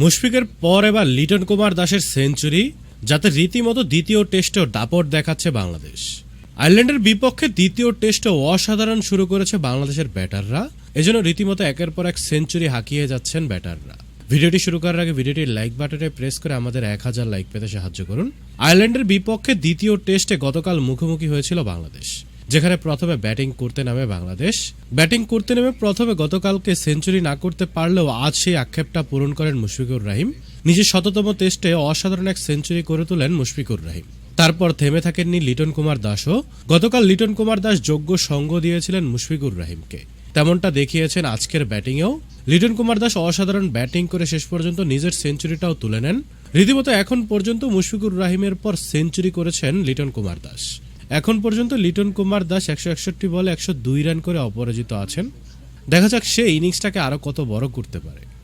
মুশফিকের পর এবার লিটন কুমার দাসের সেঞ্চুরি, যাতে রীতিমতো দ্বিতীয় টেস্টেও দাপট দেখাচ্ছে বাংলাদেশ। আয়ারল্যান্ডের বিপক্ষে দ্বিতীয় টেস্টে অসাধারণ শুরু করেছে বাংলাদেশের ব্যাটাররা। এজন্য রীতিমতো একের পর এক সেঞ্চুরি হাঁকিয়ে যাচ্ছেন ব্যাটাররা। ভিডিওটি শুরু করার আগে ভিডিওটির লাইক বাটনে প্রেস করে আমাদের এক হাজার লাইক পেতে সাহায্য করুন। আয়ারল্যান্ডের বিপক্ষে দ্বিতীয় টেস্টে গতকাল মুখোমুখি হয়েছিল বাংলাদেশ। যেখানে প্রথমে ব্যাটিং করতে নামে বাংলাদেশ। ব্যাটিং করতে নেমে প্রথমে গতকালকে সেঞ্চুরি না করতে পারলেও আজ সেই আক্ষেপটা পূরণ করেন মুশফিকুর রাহিম। নিজের শততম টেস্টে অসাধারণ এক সেঞ্চুরি করে তোলেন মুশফিকুর রাহিম। তারপর থেমে থাকেননি লিটন কুমার দাসও। গতকাল লিটন কুমার দাস যোগ্য সঙ্গ দিয়েছিলেন মুশফিকুর রাহিমকে। তেমনটা দেখিয়েছেন আজকের ব্যাটিংয়েও। লিটন কুমার দাস অসাধারণ ব্যাটিং করে শেষ পর্যন্ত নিজের সেঞ্চুরিটাও তুলে নেন। রীতিমতো এখন পর্যন্ত মুশফিকুর রাহিমের পর সেঞ্চুরি করেছেন লিটন কুমার দাস। এখন পর্যন্ত লিটন কুমার দাস একশো একষট্টি বলে একশো দুই রান করে অপরাজিত আছেন। দেখা যাক সে ইনিংসটাকে আরও কত বড় করতে পারে।